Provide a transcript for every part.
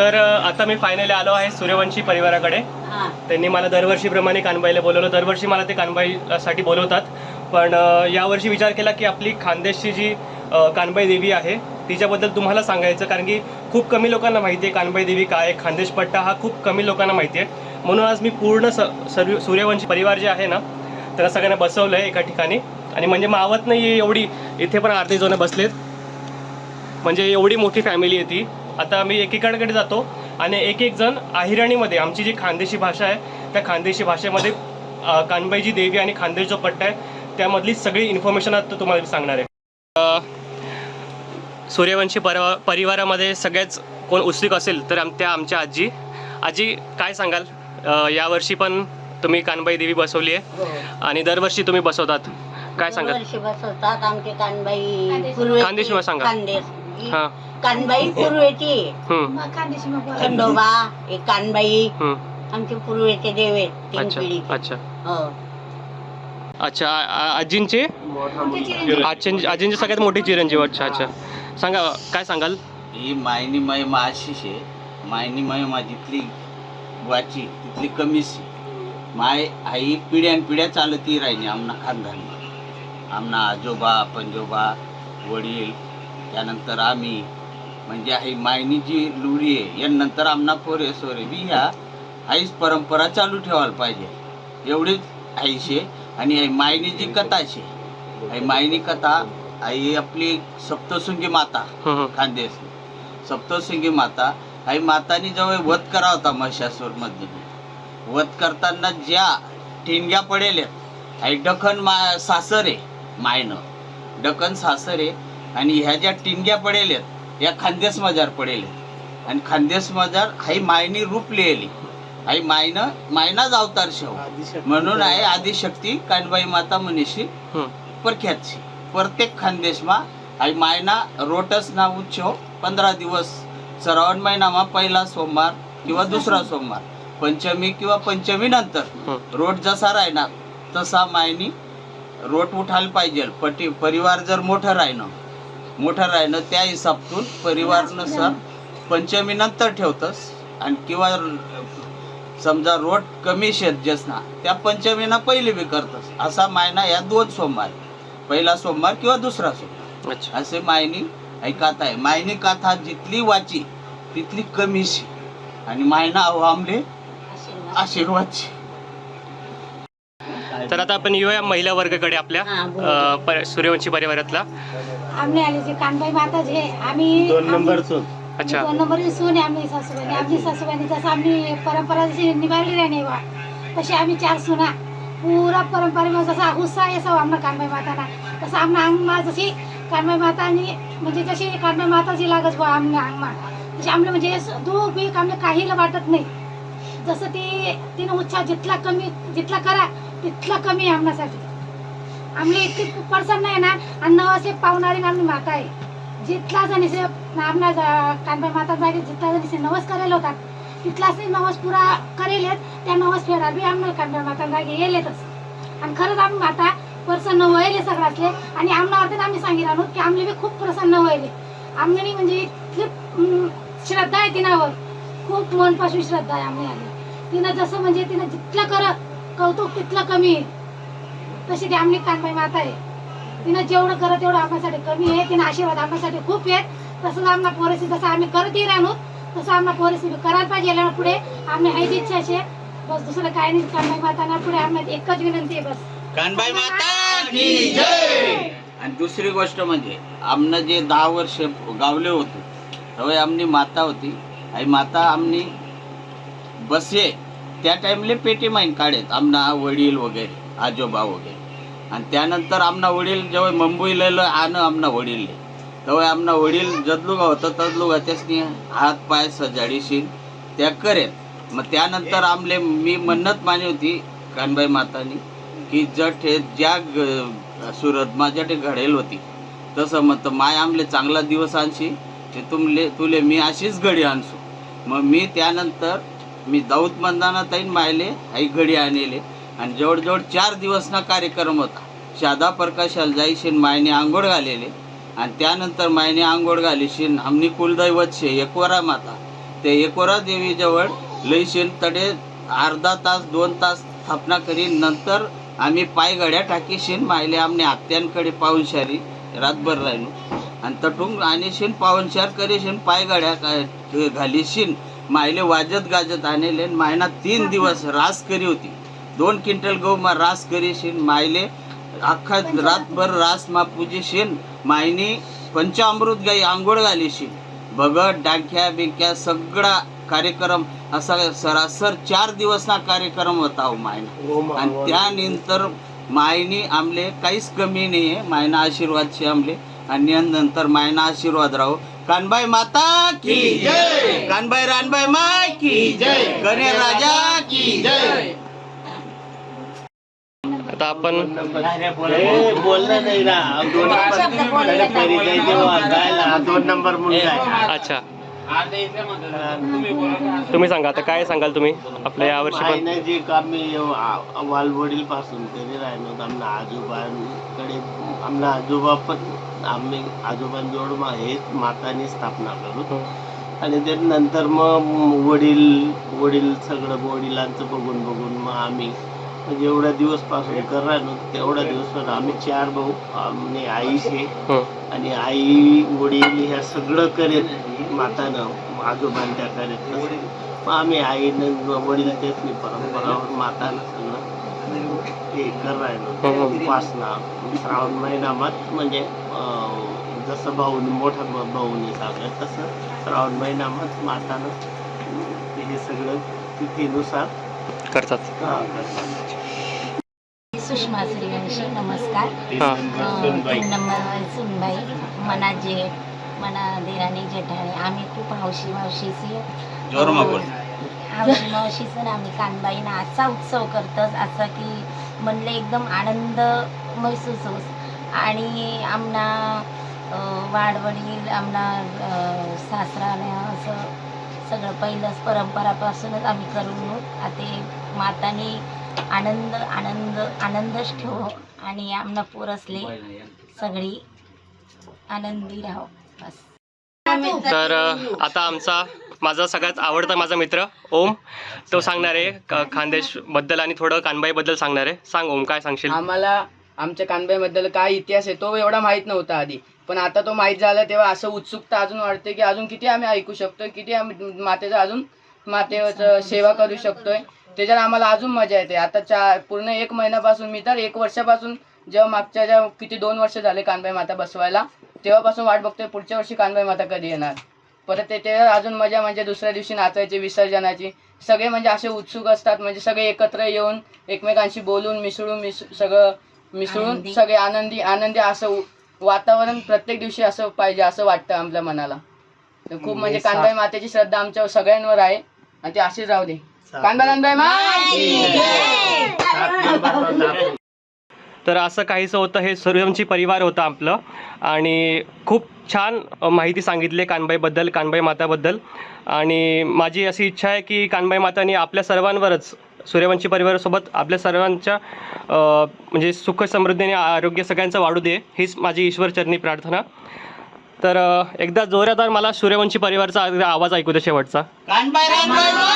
तर आता मी फायनली आलो आहे सूर्यवंशी परिवाराकडे. त्यांनी मला दरवर्षीप्रमाणे कानबाईला बोलवलं. दरवर्षी मला ते कानबाईसाठी बोलवतात. पण यावर्षी विचार केला की आपली खानदेशची जी कानबाई देवी आहे तिच्याबद्दल तुम्हाला सांगायचं. कारण की खूप कमी लोकांना माहिती आहे कानबाई देवी काय आहे खानदेश पट्टा हा खूप कमी लोकांना माहिती आहे. म्हणून आज मी पूर्ण स सर्व सूर्यवंशी परिवार जे आहे ना त्यांना सगळ्यांना बसवलं आहे एका ठिकाणी. आणि म्हणजे मावत नाही एवढी. इथे पण अर्धे जण बसलेत. म्हणजे एवढी मोठी फॅमिली आहे ती. आता मी एकीकडे जातो आणि एक एक जण अहिराणीमध्ये आमची जी खानदेशी भाषा आहे त्या खानदेशी भाषेमध्ये अ, कानबाईची देवी आणि खानदेश जो पट्टा आहे त्यामधली सगळी इन्फॉर्मेशन आता तुम्हाला सांगणार आहे. सूर्यवंशी परिवा परिवारामध्ये सगळ्याच कोण उत्सुक असेल तर आम त्या आमच्या आजी. आजी काय सांगाल? यावर्षी पण तुम्ही कानबाई देवी बसवली आहे हो. आणि दरवर्षी तुम्ही बसवतात. काय सांगाल? बसवतात आमची कानबाई. खानदेश. सांगा. हां. कानबाई पूर्वेची हम्म. खंडोबा एक कानबाई हम्म. आमचे पूर्वेचे देव आहेत तीन अच्छा पिढी. अच्छा. हो. अच्छा आ- आ- आजींचे. आजींचे आजींचे सगळ्यात मोठी चिरंजीव. अच्छा अच्छा. सांगा काय सांगाल? ही मायनी महिमा अशीच आहे. मायनी महिमा जिथली वाची तिथली कमीच माय आई पिढ्यान पिढ्या चालती राहिली आमना खानदान आमना आजोबा पंजोबा वडील त्यानंतर आम्ही म्हणजे आई मायनी जी आहे यानंतर आमना पोरे सोरे बी ह्या आईच परंपरा चालू ठेवायला पाहिजे. एवढीच आईशे आणि आई मायनी जी कथा शे आई मायनी कथा आई आपली सप्तशृंगी माता. खानदेश. सप्तशृंगी माता आई मातानी जवळ वध करा होता महिषासूरमध्ये वध करताना ज्या ठिणग्या पडेल आई डखन मा सासरे मायनं. डखन सासरे आणि ह्या ज्या टिंग्या पडेल आहेत या खांदेस मजार पडेल आणि खांदेस मजार हाई मायनी रूप लिहिली. आई मायन मायनाच अवतार शेव. म्हणून आहे आदिशक्ती कानबाई माता मनीषी प्रख्यात छे प्रत्येक खानदेशमा आई मायना रोटस ना उत्सव पंधरा दिवस श्रावण महिनामा पहिला सोमवार किंवा दुसरा सोमवार पंचमी किंवा पंचमी नंतर रोट जसा राहणार तसा मायनी रोट उठायला पाहिजे पटी परिवार जर मोठं राहिणं मोठं राहिनं त्या हिसाबतून परिवारनुसार पंचमी नंतर ठेवतस. आणि किंवा समजा रोट कमी शेत जसना त्या पंचमीना पहिली बी करतस. असा मायना या दोन सोमवार. पहिला सोमवार किंवा दुसरा सोमवार. अच्छा. असे मायनी ऐकात आहे. मायनी कथा जिथली वाची तिथली कमीशी. आणि मायना आम्ले आशीर्वाद. आशीर्वादची. तर आता आपण येऊया महिला वर्गाकडे आपल्या हा, बोल. अ, पर- सूर्यवंशी परिवारातला. आमने आले जे कानबाई माता जे आम्ही आम्ही- अच्छा. दोन नंबरची सून आहे आम्ही सासूबाई आमची सासूबाईने जसं आम्ही परंपरा जशी निभावली राहिली वा तशी आम्ही चार सुना पुरा परंपरेमध्ये जसा उत्साह आहे सो आमना कानबाई माताना. तसं आमना अंगमा जशी कानबाई मातानी म्हणजे जशी कानबाई माताची लागत बा आमने अंगमा. तशी आमले म्हणजे दूध बीक आमले काहीला वाटत नाही. जसं ती तिनं उत्साह जितला कमी जितला करा तितला कमी आहे आमण्यासाठी आम्ही इतकी प्रसन्न आहे ना आणि नवासे पावणारी आमची माता आहे. जितला जणीसे आमना कानबाई माता जागे जितला जणीसे नवस करेल होतात तिथलाच ते नवस पुरा करेलेत त्या नवस फेरा बी आम्हाला कानबाई माता जागे येलेतच आणि खरंच आम्ही माता प्रसन्न व्हायले सगळ्यातले आणि आमना आम्ही सांगितलं की आमले बी खूप प्रसन्न व्हायले आमने म्हणजे इतली श्रद्धा आहे तिनावर. खूप मनपासून श्रद्धा आहे आम्ही आली. तिनं जसं म्हणजे तिनं जितलं कर कौतुक तितलं कमी आहे. तशी ती आमली कानबाई माता आहे. तिनं जेवढं करत तेवढं आम्हासाठी कमी आहे. तिनं आशीर्वाद आम्हासाठी खूप आहेत. तसंच आम्हाला पोरेसी जसं आम्ही करतही राहतो तसं आम्हाला पोरेसी करायला पाहिजे पुढे. आम्ही हायची इच्छा आहे. बस दुसरं काय नाही. कानबाई माताना पुढे आम्हाला एकच विनंती आहे बस. कानबाई माता की जय! आणि दुसरी गोष्ट म्हणजे आमनं जे दहा वर्ष गावले होतो तेव्हा आमनी माता होती. आई माता आमनी बसे. त्या टाईमले पेटी माईन काढेत आमना वडील वगैरे आजोबा वगैरे. आणि त्यानंतर आमना वडील जेव्हा मुंबईला आण आमना वडील तेव्हा आमना वडील जदलुगा होतं तदलुगा त्यासनी हात पाय सजाडीशील त्या करेत मग त्यानंतर आमले मी मन्नत मानी होती कानबाई मातानी की जट हे ज्या ग- सुरत माझ्या ते घडेल होती तसं म्हणतं माय आमले चांगला दिवस आणशी ते तुमले तुले मी अशीच घडी आणसू. मग मी त्यानंतर मी दाऊद मंदाना ताईन मायले आई घडी आणले. आणि जवळजवळ चार दिवसना कार्यक्रम होता. शादा प्रकाशाला जायशीन मायने आंघोळ घालेले. आणि त्यानंतर मायने आंघोळ घालीशीन आमनी कुलदैवत शे एकवरा माता. ते एकोरा देवीजवळ लईशीन तडे अर्धा तास दोन तास स्थापना करीन नंतर आम्ही पायगड्या टाकीशीन मायले आमने आत्यांकडे पाहुणशारी रातभर राहिलो. आणि तटून आणि पाहुणशार करीशीन पायगड्या का- घालीशीन. मायले वाजत गाजत आणले मायना तीन दिवस रास करी होती. दोन क्विंटल गहू मा रास करीशीन मायले अख्खा रातभर रास मा पूजेशीन मायनी पंचामृत गाई आंघोळ घालीशीन. भगत डांख्या बिंक्या सगळा कार्यक्रम असा सरासर चार दिवस ना कार्यक्रम होता हो मायना. आणि त्यानंतर मायनी आमले काहीच कमी नाही आहे मायना आशीर्वाद शे आमले. आणि नंतर मायना आशीर्वाद राहो. कानबाई माता की जय. कानबाई रानबाई माय की जय. गणे राजा की जय. आता आपण बोलणं नाही ना. दोन दोन नंबर मुलगा अच्छा. तुम्ही सांगा आता काय सांगाल तुम्ही? आपल्या यावर्षी पण? मायनं जे काम मी वालवडील पासून तरी राहिलो आमना आजोबांकडे आमना आजोबा पण आम्ही आजोबांजवळ मा- हे माताने स्थापना करू हं. आणि ते नंतर मग वडील वडील सगळं वडिलांचं बघून बघून मग आम्ही म्हणजे एवढ्या दिवसपासून कर राहिलो तेवढ्या दिवस आम्ही चार भाऊ आम्ही आईशे हं. आणि आई वडील ह्या सगळं करेत मातानं आजोबांच्या करेत मग आम्ही आईनं वडील तेच नाही परंपरावर मातानं सगळं हे कर राहिलो. उपासना श्रावण महिनामात म्हणजे अं, जसं भाऊनी मोठ्या भ- भाऊनी सांगत तसं श्रावण महिनामात मातानं हे सगळं तिथीनुसार करतात हा, करतात. सुषमा सूर्यवंशी नमस्कार हा. सुनबाई. नंबर सुनबाई मना जेठ मना देराणी जेठाणी आम्ही खूप हौशी मावशीची जोरमा बोल. हौशी मावशीचं ना आम्ही कानबाईनं असा उत्सव करतोच असं की म्हणले एकदम आनंद महसूस होस आणि आमना वाडवडील आमना सासराने असं सगळं पहिलंच परंपरापासूनच आम्ही करून. आता माताने आनंद आनंद आनंदच ठेवो आणि आमना पोरसले सगळी आनंदी राहो. बस. तर आता आमचा माझा सगळ्यात आवडता माझा मित्र ओम तो सांगणार आहे क- खानदेशबद्दल आणि थोडं कानबाई बद्दल सांगणार आहे. सांग ओम काय सांगशील? आम्हाला आमच्या कानबाईबद्दल काय इतिहास आहे तो एवढा माहीत नव्हता आधी. पण आता तो माहीत झाला तेव्हा असं उत्सुकता अजून वाटते की अजून किती आम्ही ऐकू शकतोय किती आम्ही मातेचा अजून मातेचं सेवा करू शकतोय. त्याच्यात आम्हाला अजून मजा येते. आता चा पूर्ण एक महिन्यापासून मी तर एक वर्षापासून जेव्हा मागच्या ज्या किती दोन वर्ष झाले कानबाई माता बसवायला तेव्हापासून वाट बघतोय पुढच्या वर्षी कानबाई माता कधी येणार? परत त्याच्यावर अजून मजा म्हणजे दुसऱ्या दिवशी नाचायची विसर्जनाची. सगळे म्हणजे असे उत्सुक असतात म्हणजे सगळे एकत्र येऊन एकमेकांशी बोलून मिसळून मिस सगळं मिसळून आनंदी. सगळे आनंदी आनंदी असं वातावरण प्रत्येक दिवशी असं पाहिजे असं वाटतं आपल्या मनाला. तर खूप म्हणजे कानबाई मातेची श्रद्धा आमच्या सगळ्यांवर आहे. आणि ती अशीच राहू दे. नंबरवर नाव. तर असं काहीसं होतं हे सूर्यवंशी परिवार होतं आपलं. आणि खूप छान माहिती सांगितली कानबाईबद्दल कानबाई माताबद्दल. आणि माझी अशी इच्छा आहे की कानबाई माताने आपल्या सर्वांवरच सूर्यवंशी परिवारासोबत आपल्या सर्वांच्या म्हणजे सुख समृद्धी आणि आरोग्य सगळ्यांचं वाढू दे हीच माझी ईश्वरचरणी प्रार्थना. तर एकदा जोरादार मला सूर्यवंशी परिवारचा आवाज ऐकू दे शेवटचा. कानबाई रानबाई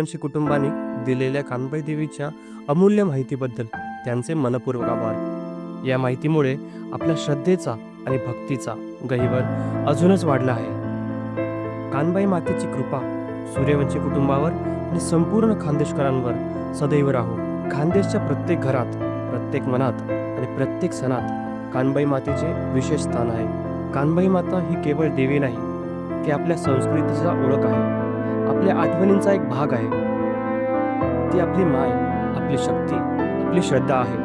सूर्यवंशी कुटुंबाने दिलेल्या कानबाई देवीच्या अमूल्य माहितीबद्दल त्यांचे मनपूर्वक आभार. या माहितीमुळे आपल्या श्रद्धेचा आणि भक्तीचा गहिवर अजूनच वाढला आहे. कानबाई मातेची कृपा सूर्यवंशी कुटुंबावर आणि संपूर्ण खानदेशकरांवर सदैव राहो. खानदेशच्या प्रत्येक घरात प्रत्येक मनात आणि प्रत्येक सणात कानबाई मातेचे विशेष स्थान आहे. कानबाई माता ही केवळ देवी नाही ती आपल्या संस्कृतीचा ओळख आहे. आपल्या आठवणींचा एक भाग आहे. ती आपली माय आपली शक्ती आपली श्रद्धा आहे.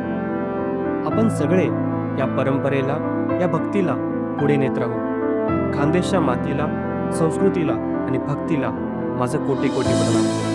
आपण सगळे या परंपरेला या भक्तीला पुढे नेत राहू. खानदेशच्या मातीला संस्कृतीला आणि भक्तीला माझं कोटी कोटी प्रणाम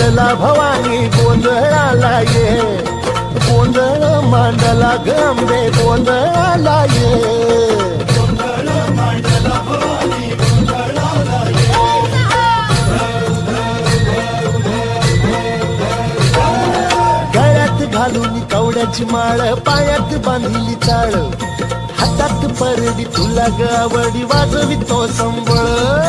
मांडला भवानी गोंधळाला ये. गोंधळ मांडला गंबे गोंधळाला ये. गळ्यात घालून कवड्याची माळ पायात बांधली चाळ. हातात परडी तुला गावडी वाजवितो संबळ.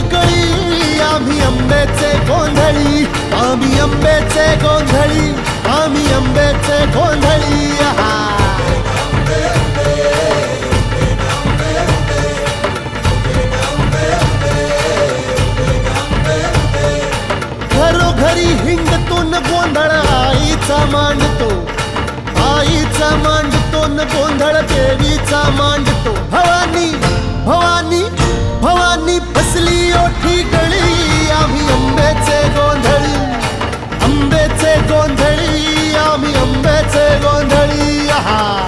दिवटी आम्ही आंब्याचे गोंधळी आम्ही आंब्याचे गोंधळी आम्ही आंब्याचे गोंधळी घरोघरी हिंडतो गोंधळ आईचा मांडतो. आईचा मांडतो न गोंधळ देवीचा मांडतो. भवानी भवानी भवानी दिसली ओठी गळी? आम्ही अंबेचे गोंधळी. अंबेचे गोंधळी आम्ही अंबेचे गोंधळी. आहा.